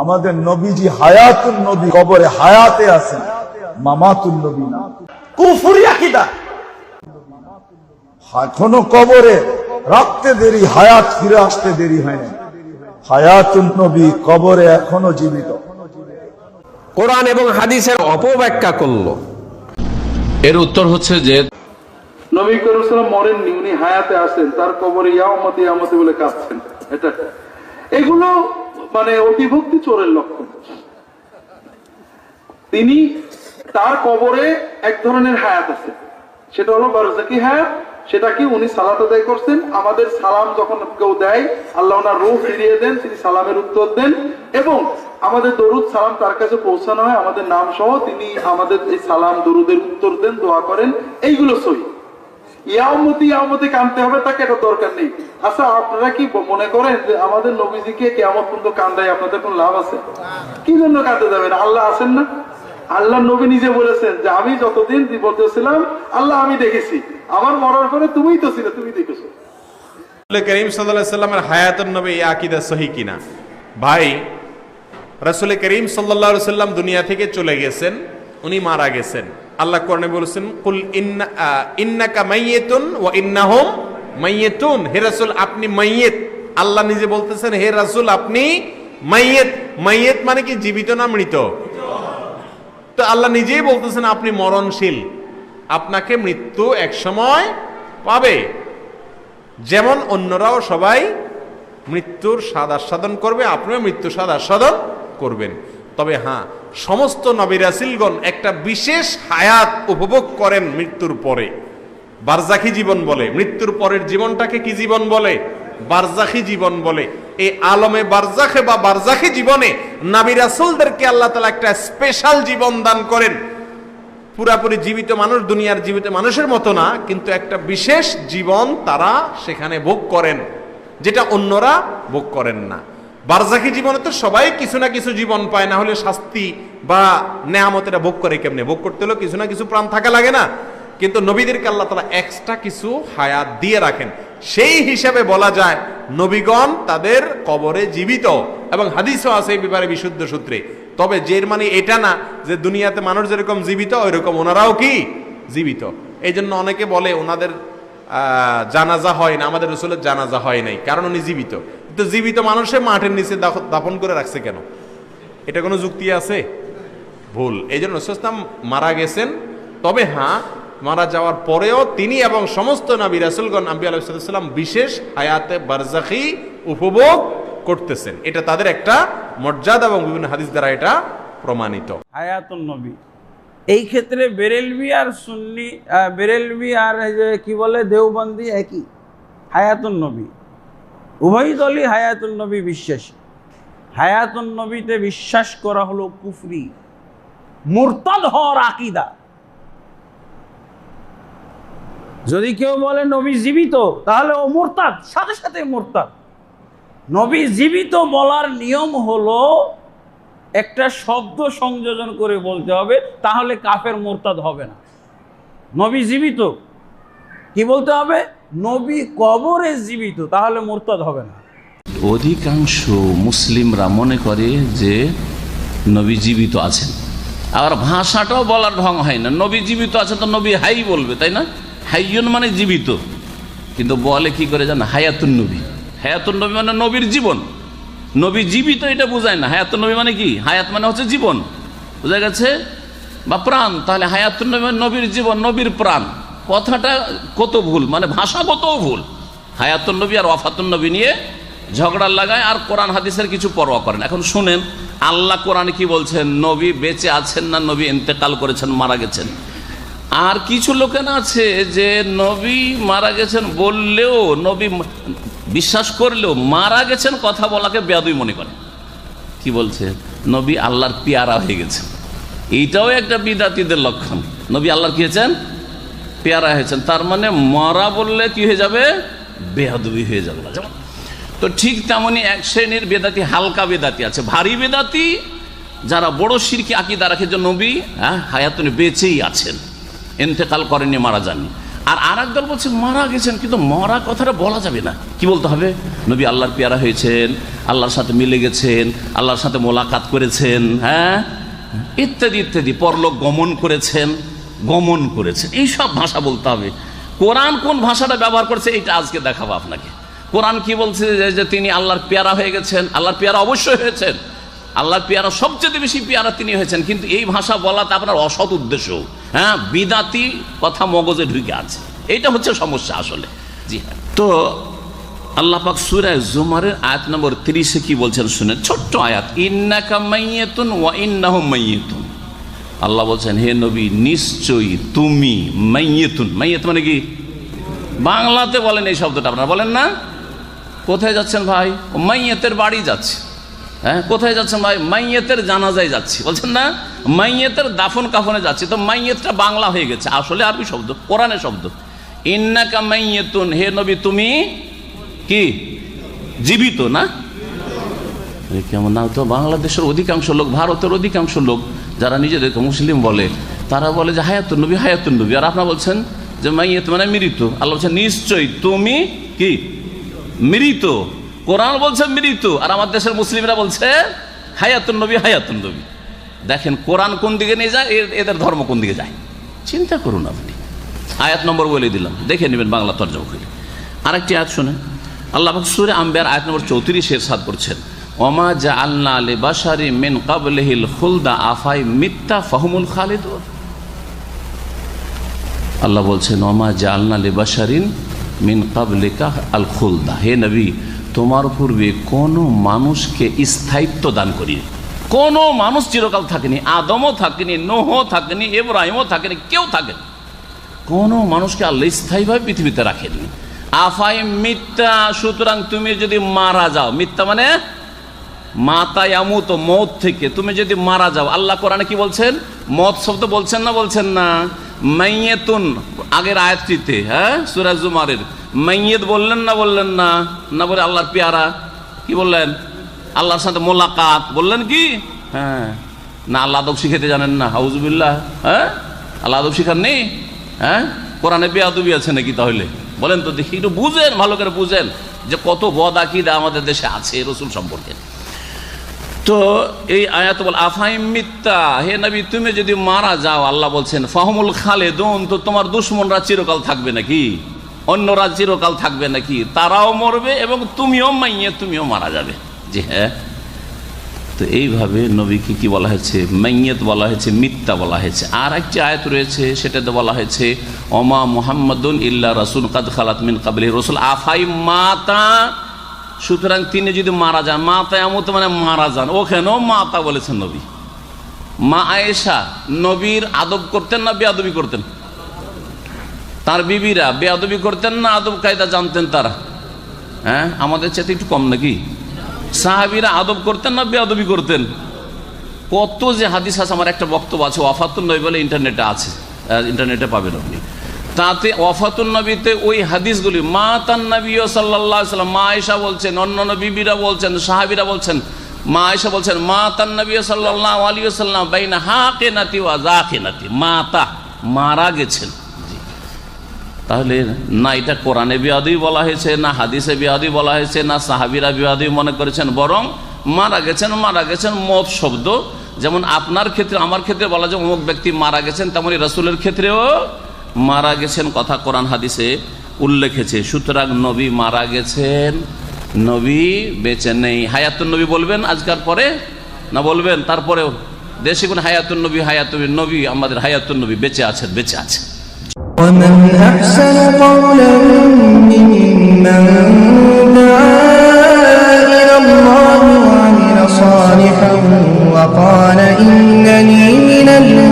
আমাদের নবীজি হায়াতুল নবী কবরে হায়াতে আছেন মামাতুল নবী না। কুফুরি আকিদা। এখনও কবরে রাখতে দেরি হায়াত ফিরে আসতে দেরি হয় না হায়াতুল নবী কবরে এখনও জীবিত। কোরআন এবং হাদিসের অপব্যাখ্যা করল। এর উত্তর হচ্ছে যে নবী করিম মরেননি উনি হায়াতে আছেন তার কবরে ইয়ামতি ইয়ামতি বলে কাঁদছেন। এটা এগুলো মানে অতিভক্তি চোরের লক্ষণ। তিনি তার কবরে এক ধরনের হায়াত আছে। সেটা হলো বারজাকি হায়াত, সেটা কি উনি সালাত আদায় করছেন? আমাদের সালাম যখন কেউ দেয়, আল্লাহ ওনার রূহ ফিরিয়ে দেন, তিনি সালামের উত্তর দেন এবং আমাদের দরুদ সালাম তার কাছে পৌঁছানো হয়। আমাদের নাম সহ তিনি আমাদের এই সালাম, দরুদের উত্তর দেন, দোয়া করেন। এইগুলো সহি। ইয়ামতি ইয়ামতি কানতে হবে, তাকে এটা দরকার নেই। আচ্ছা আপনারা কি মনে করেন যে আমাদের নবীজিকে কেমন পর্যন্ত কান্দায় আপনাদের কোন লাভ আছে? কি জন্য কাঁদতে যাবেন? আল্লাহ আছেন না? আল্লাহ নবী নিজে বলেছেন যে, আমি যতদিন জীবত ছিলাম, আল্লাহ আমি দেখেছি। আমার মরার পরে তুমিই তো ছিলে, তুমি দেখেছ। করিম সাল্লামের হায়াতুন নবী আকিদা সহি কিনা? ভাই রসুল করিম সাল্লাহ সাল্লাম দুনিয়া থেকে চলে গেছেন, উনি মারা গেছেন। আল্লাহ কোরআনে বলেছেন, কুল ইন্না ইন্নাকা মাইয়েতুন ও ইন্নাহুম মাইয়েতুন। হে রাসূল, আপনি মাইয়েত। আল্লাহ নিজে বলতেছেন, হে রাসূল, আপনি মাইয়েত। মাইয়েত মানে কি? জীবিত না মৃত? তো আল্লাহ নিজেই বলতেছেন, আপনি মরণশীল। আপনাকে মৃত্যু এক সময় পাবে। যেমন অন্যরাও সবাই মৃত্যুর স্বাদ আস্বাদন করবে, আপনিও মৃত্যুর স্বাদ আস্বাদন করবেন। তবে হ্যাঁ সমস্ত নবিরাসিলগণ একটা বিশেষ হায়াত উপভোগ করেন মৃত্যুর পরে। বারজাখি জীবন বলে। মৃত্যুর পরের জীবনটাকে কি জীবন বলে? বারজাখি জীবন বলে। এই আলমে বারজাখে বা বারজাখি জীবনে নাবিরাসুলদেরকে আল্লাহ তালা একটা স্পেশাল জীবন দান করেন। পুরাপুরি জীবিত মানুষ, দুনিয়ার জীবিত মানুষের মতো না, কিন্তু একটা বিশেষ জীবন তারা সেখানে ভোগ করেন, যেটা অন্যরা ভোগ করেন না। বারজাকি জীবনে তো সবাই কিছু না কিছু জীবন পায়, না হলে শাস্তি বা নেয়ামতেরা ভোগ করে কেমনে? ভোগ করতে হলেও কিছু না কিছু প্রাণ থাকা লাগে না। কিন্তু নবীদেরকে আল্লাহ তালা এক্সট্রা কিছু হায়াত দিয়ে রাখেন। সেই হিসাবে বলা যায়, নবীগণ তাদের কবরে জীবিত এবং হাদিসও আছে এই ব্যাপারে বিশুদ্ধ সূত্রে। তবে জের মানে এটা না যে দুনিয়াতে মানুষ যেরকম জীবিত, ওইরকম ওনারাও কি? জীবিত। এই জন্য অনেকে বলে, ওনাদের জানাজা হয় না, আমাদের রসুলের জানাজা হয় নাই। কারণ উনি জীবিত। কিন্তু জীবিত মানুষে মাঠের নিচে দাফন করে রাখছে কেন? এটা কোনো যুক্তি আছে? ভুল। এই জন্য রসুলাম মারা গেছেন। তবে হ্যাঁ মারা যাওয়ার পরেও তিনি এবং সমস্ত নবী রাসুলগণ আম্বি আলাইসাল্লাম বিশেষ হায়াতে বারজাখি উপভোগ করতেছেন। এটা তাদের একটা মর্যাদা এবং বিভিন্ন হাদিস দ্বারা এটা প্রমাণিত। হায়াতুন নবী। এই ক্ষেত্রে বেরেলভি আর সুন্নি আহ, বেরেলভি আর কি বলে দেওবন্দি একই। হায়াতুন নবী। উভয় দলই হায়াতুন নবী বিশ্বাসী। হায়াতুন নবীতে বিশ্বাস করা হলো কুফরি, মুরতাদ হওয়ার আকিদা। যদি কেউ বলে নবী জীবিত, তাহলে ও মোরতাদ, সাথে সাথে মোরতাদ। নবী জীবিত বলার নিয়ম হলো, একটা শব্দ সংযোজন করে বলতে হবে, তাহলে কাফের মোরতাদ হবে না। নবী জীবিত, কি বলতে হবে? নবী কবরে জীবিত, তাহলে মোরতাদ হবে না। অধিকাংশ মুসলিমরা মনে করে যে নবী জীবিত আছেন। আবার ভাষাটাও বলার ঢং হয় না। নবী জীবিত আছে তো নবী হাই বলবে, তাই না? হাইয়ন মানে জীবিত। কিন্তু বলে কি করে জান? হায়াতুন নবী। হায়াতুন নবী মানে নবীর জীবন। নবী জীবিত এটা বোঝায় না। হায়াতুন নবী মানে কি? হায়াত মানে হচ্ছে জীবন। বোঝা গেছে? বা প্রাণ। তাহলে হায়াতুন নবী মানে নবীর জীবন, নবীর প্রাণ। কথাটা কত ভুল মানে ভাষাগত ভুল। হায়াতুন নবী আর ওয়াফাতুন নবী নিয়ে ঝগড়া লাগায় আর কোরআন হাদিসের কিছু পরোয়া করেন। এখন শুনেন, আল্লাহ কোরআনে কি বলছেন? নবী বেঁচে আছেন না নবী ইন্তেকাল করেছেন, মারা গেছেন? আর কিছু লোকেন আছে যে নবী মারা গেছেন বললেও, নবী বিশ্বাস করলেও মারা গেছেন কথা বলাকে বেয়াদুই মনে করে। কি বলছে? নবী আল্লাহর পিয়ারা হয়ে গেছে। এইটাও একটা বিদাতিদের লক্ষণ। নবী আল্লাহর কি হয়েছেন? পেয়ারা হয়েছেন। তার মানে মরা বললে কি হয়ে যাবে? বেহাদুবি হয়ে যাবে। যেমন তো ঠিক তেমনই এক শ্রেণির বেদাতি, হালকা বেদাতি আছে। ভারী বেদাতি, যারা বড় শিরকি আকিদা রাখে, যে নবী হ্যাঁ হায়াতুনি বেঁচেই আছেন। এন্তেকাল করেনি মারা যাননি। আর আর একদল বলছে, মারা গেছেন, কিন্তু মরা কথাটা বলা যাবে না। কি বলতে হবে? নবী আল্লাহর পেয়ারা হয়েছেন, আল্লাহর সাথে মিলে গেছেন, আল্লাহর সাথে মোলাকাত করেছেন হ্যাঁ ইত্যাদি ইত্যাদি। পরলোক গমন করেছেন। গমন করেছেন এইসব ভাষা বলতে হবে। কোরআন কোন ভাষাটা ব্যবহার করছে এটা আজকে দেখাবো আপনাকে। কোরআন কি বলছে যে- তিনি আল্লাহর পেয়ারা হয়ে গেছেন, আল্লাহর পেয়ারা অবশ্যই হয়েছেন। আল্লাহর পেয়ারা সবচেয়ে বেশি পেয়ারা তিনি হয়েছেন, কিন্তু এই ভাষা বলাতে আপনার অসৎ উদ্দেশ্য। হ্যাঁ বিদাতি কথা মগজে ঢুকে আছে। এইটা হচ্ছে সমস্যা আসলে। জি হ্যাঁ। তো আল্লাহ পাক সূরায়ে জুমারের আয়াত নম্বর তিরিশে কি বলছেন শুনেন? ছোট্ট আয়াত, ইন্নাকা মাইয়াতুন ওয়া ইন্নাহুম মাইয়াতুন। আল্লাহ বলছেন, হে নবী, নিশ্চয়ই তুমি মাইয়েতুন মাইয়াত মানে কি? বাংলাতে বলেন এই শব্দটা, আপনারা বলেন না? কোথায় যাচ্ছেন ভাই? মাইয়েতের বাড়ি যাচ্ছে। হ্যাঁ কোথায় যাচ্ছেন ভাই? মাইয়েতের জানাজায় যাচ্ছি। বলছেন না? মাইয়েতের দাফন কাফনে যাচ্ছি। তো মাইয়েতটা বাংলা হয়ে গেছে, আসলে আরবি শব্দ, কোরআনের শব্দ। ইন্নাকা মাইয়েতুন হে নবী, তুমি কি? জীবিত, না? কেমন না, তো বাংলাদেশের অধিকাংশ লোক, ভারতের অধিকাংশ লোক যারা নিজেদেরকে মুসলিম বলে, তারা বলে যে হায়াতুন নবী হায়াতুন নবী। আর আপনারা বলছেন যে মাইয়েত মানে মৃত। আল্লাহ বলছেন, নিশ্চয়ই তুমি কি? মৃত। কোরআন বলছে মৃত। আর আমার দেশের মুসলিমরা বলছে, হায়াতুন নবী হায়াতুন নবী। দেখেন, কোরআন কোন দিকে নিয়ে যায় এদের ধর্ম কোন দিকে যায়? চিন্তা করুন আপনি। আয়াত নম্বর বলে দিলাম। দেখে নেবেন বাংলা তর্জমা করে আরেকটি আয়াত শুনেন। আল্লাহ সূরা আম্বিয়ার আয়াত নম্বর চৌত্রিশ এর সাদ করছেন। ওমা জা আল্লাহ আলে বাসারি মিন কাবলিহিল খুলদা, আফাই মিথ্যা ফাহমুল খালিদুন। আল্লাহ বলছেন, ওমা জা আল্লাহ লে বাসারিন মিন কাবলিকা আল খুলদা। হে নবী, তোমার পূর্বে কোনো মানুষকে স্থায়িত্ব দান করি কোনো মানুষ চিরকাল থাকেনি, আদমও থাকেনি, নোহও থাকেনি এব্রাহিমও থাকেনি, কেউ থাকেনি। কোনো মানুষকে আল্লাহ স্থায়ীভাবে পৃথিবীতে রাখেনি আফাই মিথ্যা সুতরাং তুমি যদি মারা যাও মিথ্যা মানে মাতায় আমুত মত থেকে, তুমি যদি মারা যাও, আল্লাহ কোরআনে কি বলছেন? মত শব্দ বলছেন না বলছেন না? মাইয়েতুন, আগের আয়াতটিতে হ্যাঁ? সুরাজ জুমারের। মাইয়েত বললেন না বললেন না? না বলে আল্লাহর পেয়ারা। কি বললেন? আল্লাহর সাথে মোলাকাত। বললেন কি? হ্যাঁ। না, আল্লাহ আদব শিখাতে জানেন না। হাউজুবিল্লাহ হ্যাঁ? আল্লাহ আদব শিখাননি? হ্যাঁ? কোরআনে বেয়াদবি আছে নাকি তাহলে? বলেন তো দেখি, একটু বুঝেন, ভালো করে বুঝেন যে কত বদ আকিদা আমাদের দেশে আছে রসুল সম্পর্কে। তো এই আয়াত বল আফাইম মিথ্যা। হে নবী, তুমি যদি মারা যাও, আল্লাহ বলছেন, ফাহমুল খালেদুন তো তোমার দুশ্মনরা চিরকাল থাকবে নাকি? অন্যরা চিরকাল থাকবে নাকি? তারাও মরবে এবং তুমিও মাইয়ে, তুমিও মারা যাবে। জি হ্যাঁ। তো এইভাবে নবীকে কি বলা হয়েছে? মাইয়েত বলা হয়েছে, মিথ্যা বলা হয়েছে। আর একটি আয়াত রয়েছে, সেটাতে বলা হয়েছে অমা মুহাম্মাদুন ইল্লা রাসুল কাদ খালাত মিন কাবলি রসুল আফাই মাতা সুতরাং তিনি যদি মারা যান মাতা এমত মানে মারা যান। ওখানেও মাতা বলেছেন নবী। মা আয়েশা নবীর আদব করতেন না বেয়াদবি করতেন? তার বিবিরা বেয়াদবি করতেন না আদব কায়দা জানতেন তারা? হ্যাঁ? আমাদের চেয়ে একটু কম নাকি? সাহাবিরা আদব করতেন না বেয়াদবি করতেন? কত যে হাদিস আছে, আমার একটা বক্তব্য আছে ওয়াফাতুল নবী বলে ইন্টারনেটে আছে। ইন্টারনেটে পাবেন আপনি। তাতে ওয়াফাতুল নবীতে ওই হাদিসগুলি, মা তান নবী সাল্লাহ সাল্লাম, মা আয়েশা বলছেন অন্যান্য বিবিরা বলছেন, সাহাবিরা বলছেন, মা আয়েশা বলছেন, মা তান নবী সাল্লাহ আলী সাল্লাম বাইনা হা কে নাতি ওয়া যা কে নাতি মাতা মারা গেছেন। তাহলে না এটা কোরআনে বিয়াদি বলা হয়েছে, না হাদিসে বিয়াদি বলা হয়েছে, না সাহাবিরা বিয়াদি মনে করেছেন, বরং মারা গেছেন মারা গেছেন মত শব্দ। যেমন আপনার ক্ষেত্রে, আমার ক্ষেত্রে বলা যায়, অমুক ব্যক্তি মারা গেছেন তেমনই রসুলের ক্ষেত্রেও মারা গেছেন কথা কোরআন হাদিসে উল্লেখেছে। সুতরাং নবী মারা গেছেন, নবী বেঁচে নেই। হায়াতুন নবী বলবেন আজকার পরে? না বলবেন? তারপরেও? দেশে কোন হায়াতুন নবী হায়াতুন নবী, আমাদের হায়াতুন নবী বেঁচে আছেন বেঁচে আছেন وقال إنني من